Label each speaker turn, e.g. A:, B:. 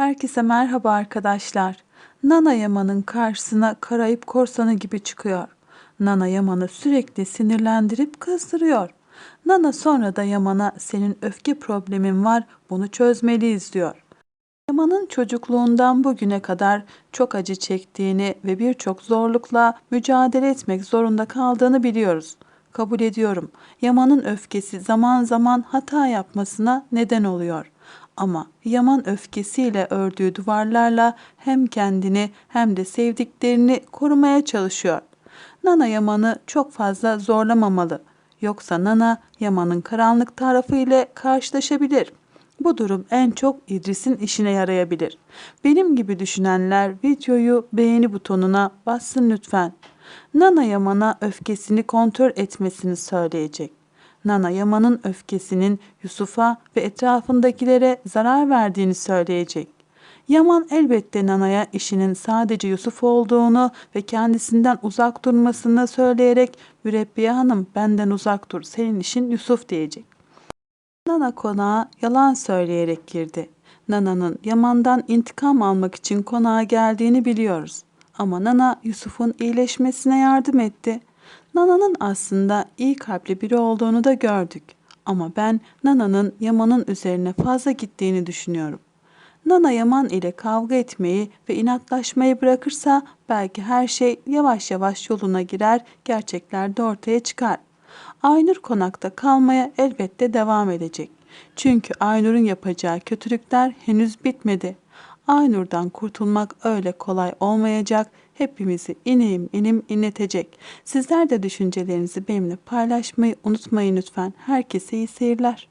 A: Herkese merhaba arkadaşlar. Nana Yaman'ın karşısına Karayip korsanı gibi çıkıyor. Nana Yaman'ı sürekli sinirlendirip kızdırıyor. Nana sonra da Yaman'a senin öfke problemin var bunu çözmeliyiz diyor. Yaman'ın çocukluğundan bugüne kadar çok acı çektiğini ve birçok zorlukla mücadele etmek zorunda kaldığını biliyoruz. Kabul ediyorum. Yaman'ın öfkesi zaman zaman hata yapmasına neden oluyor. Ama Yaman öfkesiyle ördüğü duvarlarla hem kendini hem de sevdiklerini korumaya çalışıyor. Nana Yaman'ı çok fazla zorlamamalı. Yoksa Nana Yaman'ın karanlık tarafı ile karşılaşabilir. Bu durum en çok İdris'in işine yarayabilir. Benim gibi düşünenler videoyu beğeni butonuna bassın lütfen. Nana Yaman'a öfkesini kontrol etmesini söyleyecek. Nana Yaman'ın öfkesinin Yusuf'a ve etrafındakilere zarar verdiğini söyleyecek. Yaman elbette Nana'ya işinin sadece Yusuf olduğunu ve kendisinden uzak durmasını söyleyerek Mürebbiye Hanım benden uzak dur senin işin Yusuf diyecek. Nana konağa yalan söyleyerek girdi. Nana'nın Yaman'dan intikam almak için konağa geldiğini biliyoruz. Ama Nana Yusuf'un iyileşmesine yardım etti. Nana'nın aslında iyi kalpli biri olduğunu da gördük. Ama ben Nana'nın Yaman'ın üzerine fazla gittiğini düşünüyorum. Nana Yaman ile kavga etmeyi ve inatlaşmayı bırakırsa belki her şey yavaş yavaş yoluna girer, gerçekler de ortaya çıkar. Aynur konakta kalmaya elbette devam edecek. Çünkü Aynur'un yapacağı kötülükler henüz bitmedi. Aynur'dan kurtulmak öyle kolay olmayacak. Hepimizi inim inim inletecek. Sizler de düşüncelerinizi benimle paylaşmayı unutmayın lütfen. Herkese iyi seyirler.